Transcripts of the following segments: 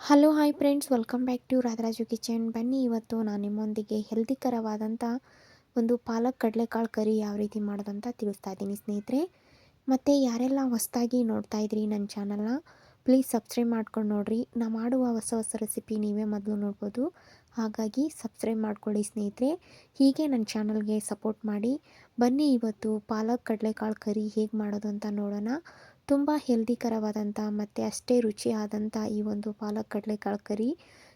Hello hi friends welcome back to Radharaju kitchen ಬನ್ನಿ, ಇವತ್ತು ನಾನು ನಿಮ್ಮೊಂದಿಗೆ ಹೆಲ್ದಿಕರವಾದಂಥ ಒಂದು ಪಾಲಕ್ ಕಡಲೆಕಾಳು ಕರಿ ಯಾವ ರೀತಿ ಮಾಡೋದಂತ ತಿಳಿಸ್ತಾ ಇದ್ದೀನಿ ಸ್ನೇಹಿತರೆ. ಮತ್ತು ಯಾರೆಲ್ಲ ಹೊಸದಾಗಿ ನೋಡ್ತಾ ಇದ್ರಿ ನನ್ನ ಚಾನಲ್ನ ಪ್ಲೀಸ್ ಸಬ್ಸ್ಕ್ರೈಬ್ ಮಾಡ್ಕೊಂಡು ನೋಡಿರಿ. ನಾ ಮಾಡುವ ಹೊಸ ಹೊಸ ರೆಸಿಪಿ ನೀವೇ ಮೊದಲು ನೋಡ್ಬೋದು. ಹಾಗಾಗಿ ಸಬ್ಸ್ಕ್ರೈಬ್ ಮಾಡ್ಕೊಳ್ಳಿ ಸ್ನೇಹಿತರೆ. ಹೀಗೆ ನನ್ನ ಚಾನಲ್ಗೆ ಸಪೋರ್ಟ್ ಮಾಡಿ. ಬನ್ನಿ, ಇವತ್ತು ಪಾಲಕ್ ಕಡಲೆಕಾಳು ಕರಿ ಹೇಗೆ ಮಾಡೋದು ಅಂತ ನೋಡೋಣ. ತುಂಬ ಹೆಲ್ದಿಕರವಾದಂಥ ಮತ್ತು ಅಷ್ಟೇ ರುಚಿಯಾದಂಥ ಈ ಒಂದು ಪಾಲಕ್ ಕಡಲೆಕಾಳು ಕರಿ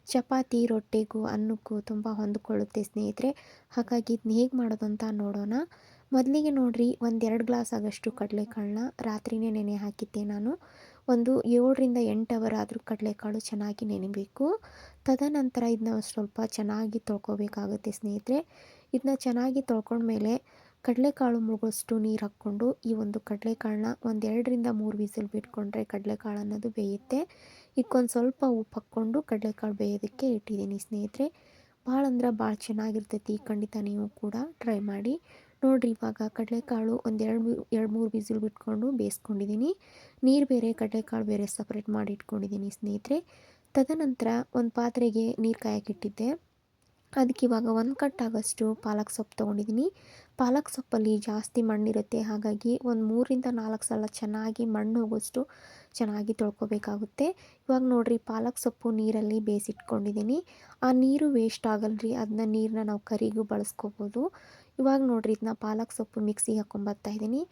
ಚಪಾತಿ ರೊಟ್ಟಿಗೂ ಅನ್ನಕ್ಕೂ ತುಂಬ ಹೊಂದಿಕೊಳ್ಳುತ್ತೆ ಸ್ನೇಹಿತರೆ. ಹಾಗಾಗಿ ಇದನ್ನ ಹೇಗೆ ಮಾಡೋದು ಅಂತ ನೋಡೋಣ. ಮೊದಲಿಗೆ ನೋಡಿರಿ, ಒಂದೆರಡು ಗ್ಲಾಸ್ ಆಗಷ್ಟು ಕಡಲೆಕಾಳನ್ನ ರಾತ್ರಿಯೇ ನೆನೆ ಹಾಕಿದ್ದೆ ನಾನು. ಒಂದು ಏಳರಿಂದ ಎಂಟು ಅವರ್ ಆದರೂ ಕಡಲೆಕಾಳು ಚೆನ್ನಾಗಿ ನೆನೆಬೇಕು. ತದನಂತರ ಇದನ್ನ ಸ್ವಲ್ಪ ಚೆನ್ನಾಗಿ ತೊಳ್ಕೊಬೇಕಾಗುತ್ತೆ ಸ್ನೇಹಿತರೆ. ಇದನ್ನ ಚೆನ್ನಾಗಿ ತೊಳ್ಕೊಂಡ್ಮೇಲೆ ಕಡಲೆಕಾಳು ಮುಳುಗೋಷ್ಟು ನೀರು ಹಾಕ್ಕೊಂಡು ಈ ಒಂದು ಕಡಲೆಕಾಳನ್ನ ಒಂದು ಎರಡರಿಂದ ಮೂರು ವಿಸಿಲ್ ಬಿಟ್ಕೊಂಡ್ರೆ ಕಡಲೆಕಾಳು ಅನ್ನೋದು ಬೇಯುತ್ತೆ. ಇದಕ್ಕೊಂದು ಸ್ವಲ್ಪ ಉಪ್ಪು ಹಾಕ್ಕೊಂಡು ಕಡಲೆಕಾಳು ಬೇಯೋದಕ್ಕೆ ಇಟ್ಟಿದ್ದೀನಿ ಸ್ನೇಹಿತರೆ. ಭಾಳ ಅಂದ್ರೆ ಭಾಳ ಚೆನ್ನಾಗಿರ್ತೈತಿ ಖಂಡಿತ ನೀವು ಕೂಡ ಟ್ರೈ ಮಾಡಿ. ನೋಡಿರಿ ಇವಾಗ ಕಡಲೆಕಾಳು ಒಂದು ಎರಡು ಎರಡು ಮೂರು ವಿಸಿಲ್ ಬಿಟ್ಕೊಂಡು ಬೇಯಿಸ್ಕೊಂಡಿದ್ದೀನಿ ನೀರು ಬೇರೆ, ಕಡಲೆಕಾಳು ಬೇರೆ ಸಪ್ರೇಟ್ ಮಾಡಿ ಇಟ್ಕೊಂಡಿದ್ದೀನಿ ಸ್ನೇಹಿತರೆ. ತದನಂತರ ಒಂದು ಪಾತ್ರೆಗೆ ನೀರು ಕಾಯಕ್ಕಿಟ್ಟಿದ್ದೆ ಅದಕ್ಕೆ ಇವಾಗ ಒಂದು ಕಟ್ಟಾಗಷ್ಟು ಪಾಲಕ್ ಸೊಪ್ಪು ತೊಗೊಂಡಿದ್ದೀನಿ. ಪಾಲಕ್ ಸೊಪ್ಪಲ್ಲಿ ಜಾಸ್ತಿ ಮಣ್ಣಿರುತ್ತೆ, ಹಾಗಾಗಿ ಒಂದು ಮೂರಿಂದ ನಾಲ್ಕು ಸಲ ಚೆನ್ನಾಗಿ ಮಣ್ಣು ಹೋಗೋಷ್ಟು ಚೆನ್ನಾಗಿ ತೊಳ್ಕೊಬೇಕಾಗುತ್ತೆ. ಇವಾಗ ನೋಡಿರಿ, ಪಾಲಕ್ ಸೊಪ್ಪು ನೀರಲ್ಲಿ ಬೇಯಿಸಿಟ್ಕೊಂಡಿದ್ದೀನಿ. ಆ ನೀರು ವೇಸ್ಟ್ ಆಗಲ್ರಿ ಅದನ್ನ ನೀರನ್ನ ನಾವು ಕರಿಗೂ ಬಳಸ್ಕೋಬೋದು. ಇವಾಗ ನೋಡಿರಿ ಇದನ್ನ ಪಾಲಕ್ ಸೊಪ್ಪು ಮಿಕ್ಸಿಗೆ ಹಾಕೊಂಬರ್ತಾ ಇದ್ದೀನಿ.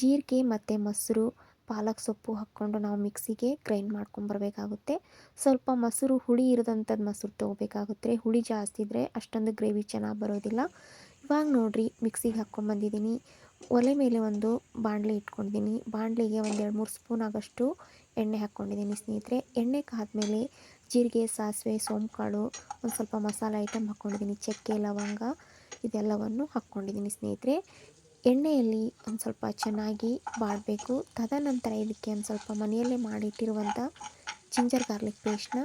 ಜೀರಿಗೆ ಮತ್ತು ಮೊಸರು ಪಾಲಕ್ ಸೊಪ್ಪು ಹಾಕ್ಕೊಂಡು ನಾವು ಮಿಕ್ಸಿಗೆ ಗ್ರೈಂಡ್ ಮಾಡ್ಕೊಂಬರ್ಬೇಕಾಗುತ್ತೆ ಸ್ವಲ್ಪ ಮೊಸರು ಹುಳಿ ಇರೋದಂಥದ್ದು ಮೊಸರು ತೊಗೋಬೇಕಾಗುತ್ತೆ. ಹುಳಿ ಜಾಸ್ತಿ ಇದ್ದರೆ ಅಷ್ಟೊಂದು ಗ್ರೇವಿ ಚೆನ್ನಾಗಿ ಬರೋದಿಲ್ಲ. ಇವಾಗ ನೋಡಿರಿ, ಮಿಕ್ಸಿಗೆ ಹಾಕ್ಕೊಂಬಂದಿದ್ದೀನಿ ಒಲೆ ಮೇಲೆ ಒಂದು ಬಾಣಲೆ ಇಟ್ಕೊಂಡಿದ್ದೀನಿ. ಬಾಣಲೆಗೆ ಒಂದು ಎರಡು ಮೂರು ಸ್ಪೂನ್ ಆಗೋಷ್ಟು ಎಣ್ಣೆ ಹಾಕ್ಕೊಂಡಿದ್ದೀನಿ ಸ್ನೇಹಿತರೆ. ಎಣ್ಣೆ ಕಾದ್ಮೇಲೆ ಜೀರಿಗೆ, ಸಾಸಿವೆ ಸೋಂಪುಕಾಳು ಒಂದು ಸ್ವಲ್ಪ ಮಸಾಲೆ ಐಟಮ್ ಹಾಕ್ಕೊಂಡಿದ್ದೀನಿ ಚಕ್ಕೆ, ಲವಂಗ, ಇದೆಲ್ಲವನ್ನು ಹಾಕ್ಕೊಂಡಿದ್ದೀನಿ ಸ್ನೇಹಿತರೆ. ಎಣ್ಣೆಯಲ್ಲಿ ಒಂದು ಸ್ವಲ್ಪ ಚೆನ್ನಾಗಿ ಬಾಡಬೇಕು. ತದನಂತರ ಇದಕ್ಕೆ ಒಂದು ಸ್ವಲ್ಪ ಮನೆಯಲ್ಲೇ ಮಾಡಿಟ್ಟಿರುವಂಥ ಜಿಂಜರ್ ಗಾರ್ಲಿಕ್ ಪೇಸ್ಟ್ನ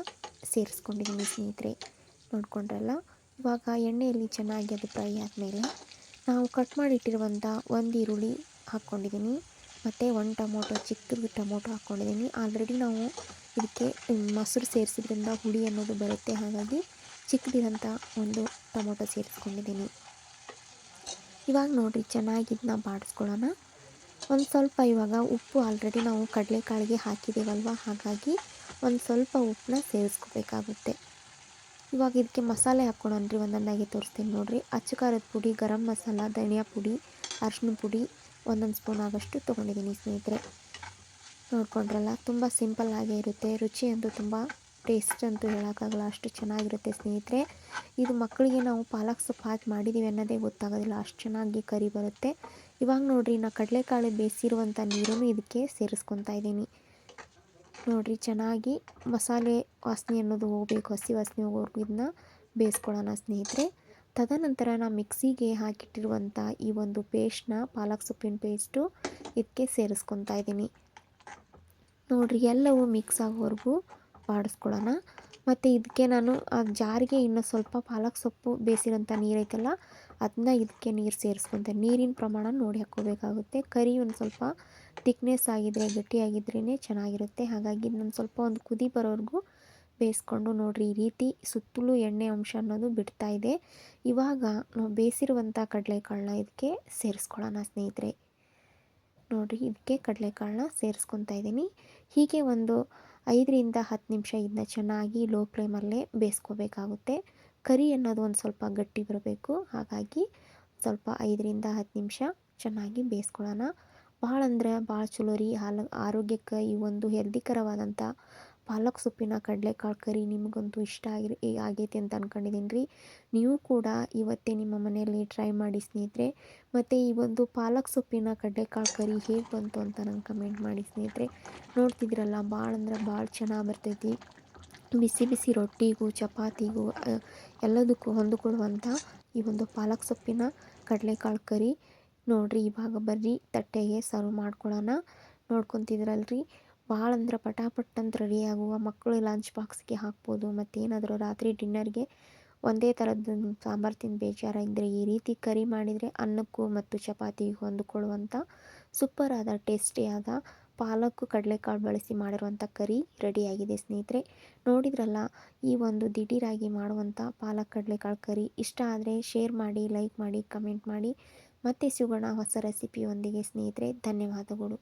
ಸೇರಿಸ್ಕೊಂಡಿದ್ದೀನಿ ಸ್ನೇಹಿತರೆ. ನೋಡ್ಕೊಂಡ್ರಲ್ಲ? ಇವಾಗ ಎಣ್ಣೆಯಲ್ಲಿ ಚೆನ್ನಾಗಿ ಅದು ಫ್ರೈ ಆದಮೇಲೆ ನಾವು ಕಟ್ ಮಾಡಿಟ್ಟಿರುವಂಥ ಒಂದು ಈರುಳ್ಳಿ ಹಾಕ್ಕೊಂಡಿದ್ದೀನಿ ಮತ್ತು ಒಂದು ಟೊಮೊಟೊ, ಚಿಕ್ಕದು ಟೊಮೊಟೊ ಹಾಕ್ಕೊಂಡಿದ್ದೀನಿ ಆಲ್ರೆಡಿ ನಾವು ಇದಕ್ಕೆ ಮೊಸರು ಸೇರಿಸಿದ್ರಿಂದ ಹುಳಿ ಅನ್ನೋದು ಬರುತ್ತೆ. ಹಾಗಾಗಿ ಚಿಕ್ಕದಿರೋಂಥ ಒಂದು ಟೊಮೊಟೊ ಸೇರಿಸ್ಕೊಂಡಿದ್ದೀನಿ. ಇವಾಗ ನೋಡಿರಿ ಚೆನ್ನಾಗಿ ಇದನ್ನ ಬಾಡಿಸ್ಕೊಳ್ಳೋಣ. ಒಂದು ಸ್ವಲ್ಪ ಇವಾಗ ಉಪ್ಪು ಆಲ್ರೆಡಿ ನಾವು ಕಡಲೆಕಾಳಿಗೆ ಹಾಕಿದ್ದೀವಲ್ವ ಹಾಗಾಗಿ ಒಂದು ಸ್ವಲ್ಪ ಉಪ್ಪನ್ನ ಸೇರಿಸ್ಕೋಬೇಕಾಗುತ್ತೆ. ಇವಾಗ ಇದಕ್ಕೆ ಮಸಾಲೆ ಹಾಕ್ಕೊಳನ್ರಿ ಒಂದೊಂದಾಗಿ ತೋರಿಸ್ತೀನಿ ನೋಡಿರಿ. ಅಚ್ಚು ಖಾರದ ಪುಡಿ, ಗರಂ ಮಸಾಲ, ಧನಿಯಾ ಪುಡಿ ಅರಿಶಿನ ಪುಡಿ ಒಂದೊಂದು ಸ್ಪೂನ್ ಆಗೋಷ್ಟು ತೊಗೊಂಡಿದ್ದೀನಿ ಸ್ನೇಹಿತರೆ. ನೋಡ್ಕೊಂಡ್ರಲ್ಲ, ತುಂಬ ಸಿಂಪಲ್ ಆಗೇ ಇರುತ್ತೆ, ರುಚಿ ಅಂತೂ ತುಂಬ ಟೇಸ್ಟ್ ಅಂತೂ ಹೇಳೋಕ್ಕಾಗಲ್ಲ, ಅಷ್ಟು ಚೆನ್ನಾಗಿರುತ್ತೆ ಸ್ನೇಹಿತರೆ. ಇದು ಮಕ್ಕಳಿಗೆ ನಾವು ಪಾಲಕ್ ಸೊಪ್ಪು ಹಾಕಿ ಮಾಡಿದ್ದೀವಿ ಅನ್ನೋದೇ ಗೊತ್ತಾಗೋದಿಲ್ಲ, ಅಷ್ಟು ಚೆನ್ನಾಗಿ ಕರಿ ಬರುತ್ತೆ. ಇವಾಗ ನೋಡಿರಿ, ನಾ ಕಡಲೆಕಾಳು ಬೇಯಿಸಿರುವಂಥ ನೀರನ್ನು ಇದಕ್ಕೆ ಸೇರಿಸ್ಕೊತಾ ಇದ್ದೀನಿ. ನೋಡಿರಿ, ಚೆನ್ನಾಗಿ ಮಸಾಲೆ ವಾಸನೆ ಅನ್ನೋದು ಹೋಗ್ಬೇಕು, ಹಸಿ ವಾಸನೆ ಹೋಗೋರ್ಗು ಇದನ್ನ ಬೇಯಿಸ್ಕೊಳ್ಳೋಣ ಸ್ನೇಹಿತರೆ. ತದನಂತರ ನಾನು ಮಿಕ್ಸಿಗೆ ಹಾಕಿಟ್ಟಿರುವಂಥ ಈ ಒಂದು ಪೇಸ್ಟ್ನ ಪಾಲಕ್ ಸೊಪ್ಪಿನ ಪೇಸ್ಟು ಇದಕ್ಕೆ ಸೇರಿಸ್ಕೊತಾ ಇದ್ದೀನಿ. ನೋಡಿರಿ, ಎಲ್ಲವೂ ಮಿಕ್ಸ್ ಆಗೋವರೆಗೂ ಬಾಡಿಸ್ಕೊಳ್ಳೋಣ ಮತ್ತು ಇದಕ್ಕೆ ನಾನು ಆ ಜಾರಿಗೆ ಇನ್ನೂ ಸ್ವಲ್ಪ ಪಾಲಕ್ ಸೊಪ್ಪು ಬೇಯಿಸಿರೋಂಥ ನೀರೈತಲ್ಲ ಅದನ್ನ ಇದಕ್ಕೆ ನೀರು ಸೇರಿಸ್ಕೊತೀನಿ ನೀರಿನ ಪ್ರಮಾಣ ನೋಡಿ ಹಾಕ್ಕೋಬೇಕಾಗುತ್ತೆ. ಕರಿ ಒಂದು ಸ್ವಲ್ಪ ತಿಕ್ನೆಸ್ ಆಗಿದ್ರೆ ಗಟ್ಟಿಯಾಗಿದ್ರೇ ಚೆನ್ನಾಗಿರುತ್ತೆ. ಹಾಗಾಗಿ ನಾನು ಸ್ವಲ್ಪ ಒಂದು ಕುದಿ ಬರೋವರೆಗೂ ಬೇಯಿಸ್ಕೊಂಡು ನೋಡಿರಿ. ಈ ರೀತಿ ಸುತ್ತಲೂ ಎಣ್ಣೆ ಅಂಶ ಅನ್ನೋದು ಬಿಡ್ತಾ ಇದೆ. ಇವಾಗ ನಾವು ಬೇಯಿಸಿರುವಂಥ ಕಡಲೆಕಾಳನ್ನ ಇದಕ್ಕೆ ಸೇರಿಸ್ಕೊಳ್ಳೋಣ ಸ್ನೇಹಿತರೆ. ನೋಡಿರಿ ಇದಕ್ಕೆ ಕಡಲೆಕಾಳನ್ನ ಸೇರಿಸ್ಕೊತಾ ಇದ್ದೀನಿ. ಹೀಗೆ ಒಂದು ಐದರಿಂದ ಹತ್ತು ನಿಮಿಷ ಇದನ್ನ ಚೆನ್ನಾಗಿ ಲೋ ಫ್ಲೇಮಲ್ಲೇ ಬೇಯಿಸ್ಕೋಬೇಕಾಗುತ್ತೆ. ಕರಿ ಅನ್ನೋದು ಒಂದು ಸ್ವಲ್ಪ ಗಟ್ಟಿ ಬರಬೇಕು. ಹಾಗಾಗಿ ಸ್ವಲ್ಪ ಐದರಿಂದ ಹತ್ತು ನಿಮಿಷ ಚೆನ್ನಾಗಿ ಬೇಯಿಸ್ಕೊಳ್ಳೋಣ. ಭಾಳ ಅಂದರೆ ಭಾಳ ಚಲೋ ರೀ. ಹಾಲು, ಆರೋಗ್ಯಕ್ಕೆ ಈ ಒಂದು ಹೆಲ್ದಿಕರವಾದಂಥ ಪಾಲಕ್ ಸೊಪ್ಪಿನ ಕಡಲೆಕಾಳು ಕರಿ ನಿಮಗಂತೂ ಇಷ್ಟ ಆಗಿರಿ ಆಗೈತೆ ಅಂತ ಅಂದ್ಕೊಂಡಿದ್ದೀನಿ ರೀ. ನೀವು ಕೂಡ ಇವತ್ತೇ ನಿಮ್ಮ ಮನೆಯಲ್ಲಿ ಟ್ರೈ ಮಾಡಿ ಸ್ನೇಹಿತರೆ. ಮತ್ತು ಈ ಒಂದು ಪಾಲಕ್ ಸೊಪ್ಪಿನ ಕಡಲೆಕಾಳು ಕರಿ ಹೇಗೆ ಬಂತು ಅಂತ ನಂಗೆ ಕಮೆಂಟ್ ಮಾಡಿ ಸ್ನೇಹಿತರೆ. ನೋಡ್ತಿದ್ರಲ್ಲ ಭಾಳ ಅಂದ್ರೆ ಭಾಳ ಚೆನ್ನಾಗಿ ಬರ್ತೈತಿ. ಬಿಸಿ ಬಿಸಿ ರೊಟ್ಟಿಗೂ, ಚಪಾತಿಗೂ ಎಲ್ಲದಕ್ಕೂ ಹೊಂದಿಕೊಳ್ಳುವಂಥ ಈ ಒಂದು ಪಾಲಕ್ ಸೊಪ್ಪಿನ ಕಡಲೆಕಾಳು ಕರಿ ನೋಡಿರಿ ಇವಾಗ ಬರ್ರಿ ತಟ್ಟೆಗೆ ಸರ್ವ್ ಮಾಡ್ಕೊಳ್ಳೋಣ. ನೋಡ್ಕೊತಿದ್ರಲ್ರಿ. ಭಾಳ ಅಂದ್ರೆ ಪಟಾಪಟ್ ಅಂತ ರೆಡಿಯಾಗುವ ಮಕ್ಕಳು ಲಂಚ್ ಬಾಕ್ಸ್ಗೆ ಹಾಕ್ಬೋದು. ಮತ್ತೇನಾದರೂ ರಾತ್ರಿ ಡಿನ್ನರ್ಗೆ ಒಂದೇ ಥರದ್ದು ಸಾಂಬಾರು ತಿಂದು ಬೇಜಾರಾಗಿದ್ದರೆ ಈ ರೀತಿ ಕರಿ ಮಾಡಿದರೆ ಅನ್ನಕ್ಕೂ ಮತ್ತು ಚಪಾತಿಗೂ ಹೊಂದಿಕೊಳ್ಳುವಂಥ ಆದ ಟೇಸ್ಟಿಯಾದ ಪಾಲಕ್ಕು ಕಡಲೆಕಾಳು ಬಳಸಿ ಮಾಡಿರುವಂಥ ಕರಿ ರೆಡಿಯಾಗಿದೆ ಸ್ನೇಹಿತರೆ. ನೋಡಿದ್ರಲ್ಲ, ಈ ಒಂದು ದಿಢೀರಾಗಿ ಮಾಡುವಂಥ ಪಾಲಕ್ ಕಡಲೆಕಾಳು ಕರಿ ಇಷ್ಟ ಆದರೆ ಶೇರ್ ಮಾಡಿ ಲೈಕ್ ಮಾಡಿ ಕಮೆಂಟ್ ಮಾಡಿ. ಮತ್ತೆ ಸಿಗೋಣ ಹೊಸ ರೆಸಿಪಿಯೊಂದಿಗೆ ಸ್ನೇಹಿತರೆ. ಧನ್ಯವಾದಗಳು.